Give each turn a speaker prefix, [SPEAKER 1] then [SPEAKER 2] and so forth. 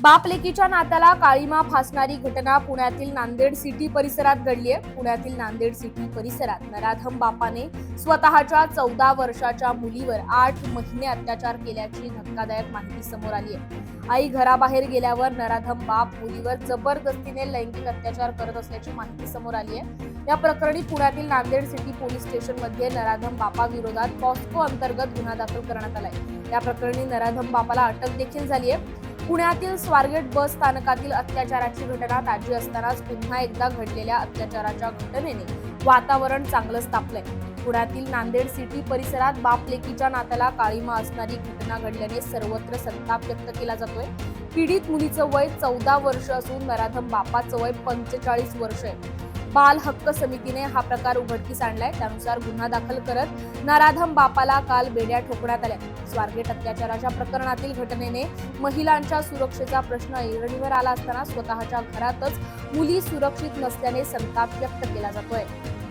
[SPEAKER 1] बापलेकीच्या नात्याला काळीमा फासणारी घटना पुण्यातील नांदेड सिटी परिसरात घडली आहे. पुण्यातील नांदेड सिटी परिसरात नराधम बापाने स्वतःच्या चौदा वर्षाच्या मुलीवर आठ महिने अत्याचार केल्याची धक्कादायक माहिती समोर आली आहे. आई घराबाहेर गेल्यावर नराधम बाप मुलीवर जबरदस्तीने लैंगिक अत्याचार करत असल्याची माहिती समोर आली आहे. या प्रकरणी पुण्यातील नांदेड सिटी पोलीस स्टेशनमध्ये नराधम बापाविरोधात पॉस्को अंतर्गत गुन्हा दाखल करण्यात आलाय. या प्रकरणी नराधम बापाला अटक देखील झाली आहे. पुण्यातील स्वारगेट बस स्थानकातील अत्याचाराची घटना ताजी असतानाच पुन्हा एकदा घडलेल्या अत्याचाराच्या घटनेने वातावरण चांगलंच तापलंय पुण्यातील नांदेड सिटी परिसरात बाप लेकीच्या नात्याला काळीमा असणारी घटना घडल्याने सर्वत्र संताप व्यक्त केला जातोय. पीडित मुलीचं वय चौदा वर्ष असून नराधम बापाचं वय पंचेचाळीस वर्ष आहे. बाल हक्क समितीने हा प्रकार उघडकीस आणलाय. त्यानुसार गुन्हा दाखल करत नराधम बापाला काल बेड्या ठोकण्यात आल्या. स्वारगेट अत्याचाराच्या प्रकरणातील घटनेने महिलांच्या सुरक्षेचा प्रश्न ऐरणीवर आला असताना स्वतःच्या घरातच मुली सुरक्षित नसल्याने संताप व्यक्त केला जातोय.